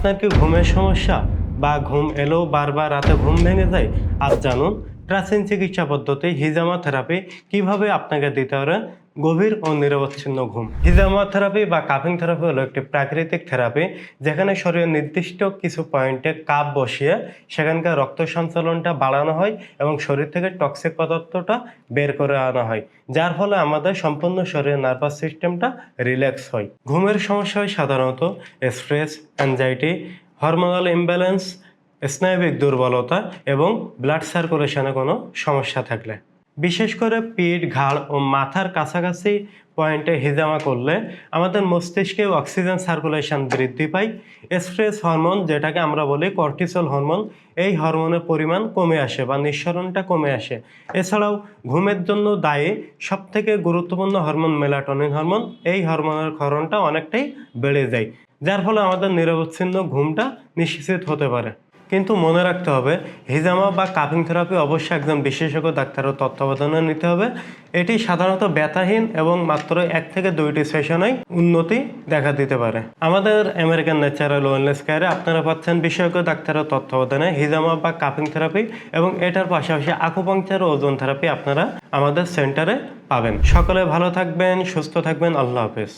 আপনার কি ঘুমের সমস্যা? বা ঘুম এলেও বারবার রাতে ঘুম ভেঙে যায়? আজ জানুন। প্রাচীন চিকিৎসা পদ্ধতি, হিজামা থেরাপি, কীভাবে আপনাকে দিতে পারে গভীর ও নিরবচ্ছিন্ন ঘুম। হিজামা থেরাপি বা কাপিং থেরাপি হলো একটি প্রাকৃতিক থেরাপি, যেখানে শরীরের নির্দিষ্ট কিছু পয়েন্টে কাপ বসিয়ে সেখানকার রক্ত সঞ্চালনটা বাড়ানো হয় এবং শরীর থেকে টক্সিক পদার্থটা বের করে আনা হয়, যার ফলে আমাদের সম্পূর্ণ শরীরের নার্ভাস সিস্টেমটা রিল্যাক্স হয়। ঘুমের সমস্যা হয় সাধারণত স্ট্রেস অ্যাংজাইটি হরমোনাল ইমব্যালেন্স স্নায়বিক দুর্বলতা এবং ব্লাড সার্কুলেশনে কোনো সমস্যা থাকলে। বিশেষ করে পিঠ, ঘাড় ও মাথার কাছাকাছি পয়েন্টে হিজামা করলে আমাদের মস্তিষ্কে অক্সিজেন সার্কুলেশন বৃদ্ধি পায়। স্ট্রেস হরমোন যেটাকে আমরা বলি কর্টিসল হরমোন এই হরমোনের পরিমাণ কমে আসে বা নিঃসরণটা কমে আসে। এছাড়াও ঘুমের জন্য দায়ী সবথেকে গুরুত্বপূর্ণ হরমোন মেলাটনিন হরমোন এই হরমোনের ক্ষরণটা অনেকটাই বেড়ে যায়, যার ফলে আমাদের নিরবচ্ছিন্ন ঘুমটা নিশ্চিত হতে পারে। কিন্তু মনে রাখতে হবে, হিজামা বা কাপিং থেরাপি অবশ্যই একজন বিশেষজ্ঞ ডাক্তারের তত্ত্বাবধানে নিতে হবে। এটি সাধারণত ব্যথাহীন এবং মাত্র এক থেকে দুইটি সেশনেই উন্নতি দেখা দিতে পারে। আমাদের আমেরিকান ন্যাচারাল ওয়েলনেস কেয়ারে আপনারা পাচ্ছেন বিশেষজ্ঞ ডাক্তারের তত্ত্বাবধানে হিজামা বা কাপিং থেরাপি এবং এটার পাশাপাশি আকুপাংচার ও ওজন থেরাপি আপনারা আমাদের সেন্টারে পাবেন। সকলে ভালো থাকবেন, সুস্থ থাকবেন, আল্লাহ হাফেজ।